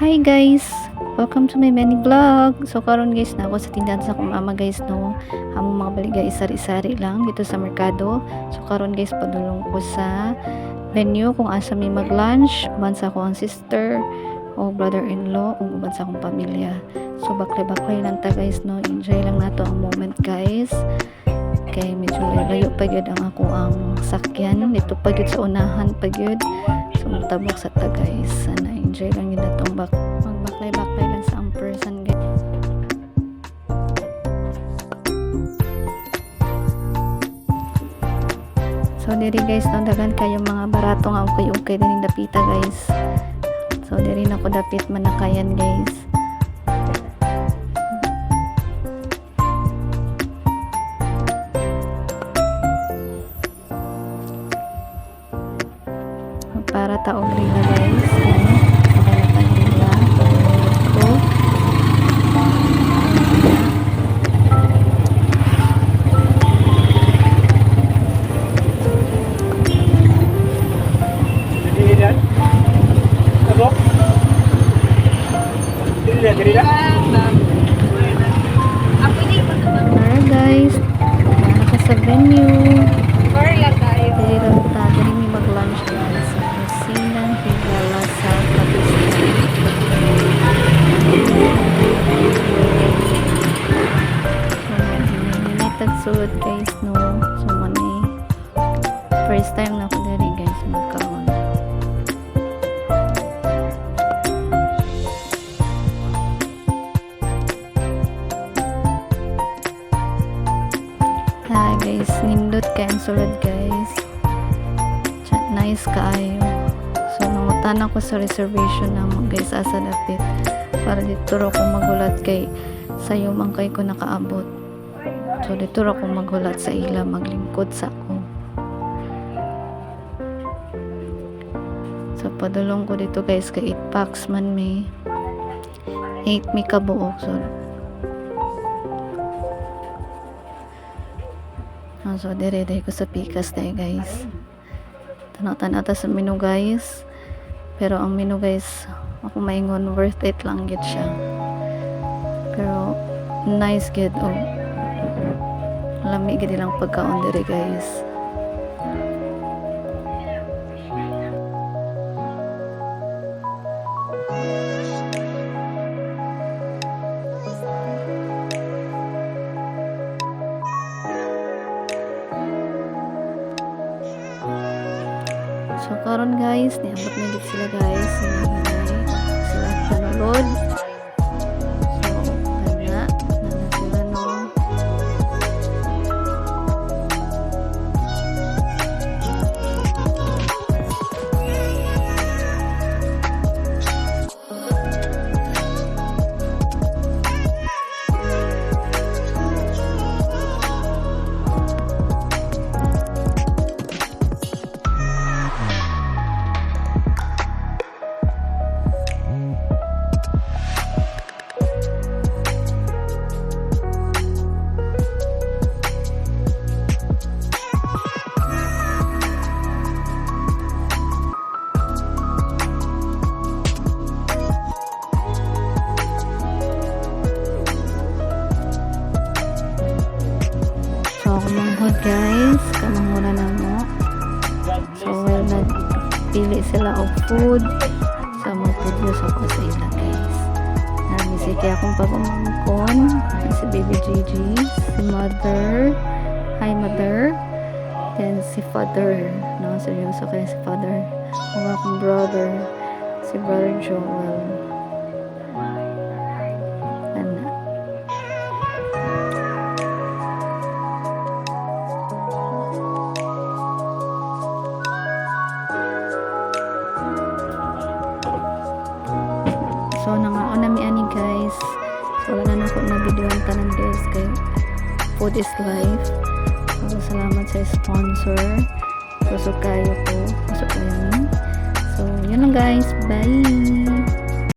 Hi guys! Welcome to my mini vlog. So karon guys na ako sa tindahan sa akong mama guys no. Among mga baligay sari-sari lang dito sa merkado. So karon guys padulong ko sa venue kung asa may mag-lunch, uban sa akong sister o brother-in-law o uban sa akong pamilya. So baklay-baklay lang ta guys no. Enjoy lang nato ang moment guys. Kay medyo layo pa gyud ang ako ang sakyan. Dito pa sa unahan pa gyud. So mutabok sa ta guys. Sana enjoy lang yun natong bak magbaklay-baklay lang sa ang person guys. So diri guys, no, dagan kayo mga barato nga ukay-ukay din yung dapita guys. So diri na ko dapit manakayan guys. para taong rila guys. Dilihan? Ano? Dilihan, dilihan? Tara guys. Para ka sa venue. Dili lang ta. Dili may mag-lunch guys. Kusina. Higala sa Hinitag sulod guys no. So. First time guys, nindot kay ang sulod guys. Nice kaayo. So nangutan ako sa reservation na mo guys asa dapit para dito ro ko magulat kay sayo man kay ko nakaabot. So dito ro ko magulat sa ila maglingkod sa ako. So padulong ko dito guys kay 8 packs man may 8 mi kabuok so Ah, so, dire dire ko sa pikas tayo guys. Tanaw-tanaw ta sa menu guys. Pero ang menu guys, ako maingon worth it lang gid siya. Pero nice gid oh. Lami gid lang pagkaon dire guys. So karon guys, niabot na gid sila guys. Kumanghod guys, kamangura na mo. So well nagpili sila og food. So mag-produce ako sa ila guys. Nami si kaya akong pag-umangkon. Si Baby Gigi, si Mother, Hi Mother, then si Father. No, seryoso kaya si Father. Ang akong brother, si Brother Joel. So, nangaon na ani guys. So, wala na ako na video ang tanan guys kay Food is Life. So, salamat sa sponsor. Kusok kayo po. Kusok kayo. So, yun lang guys. Bye!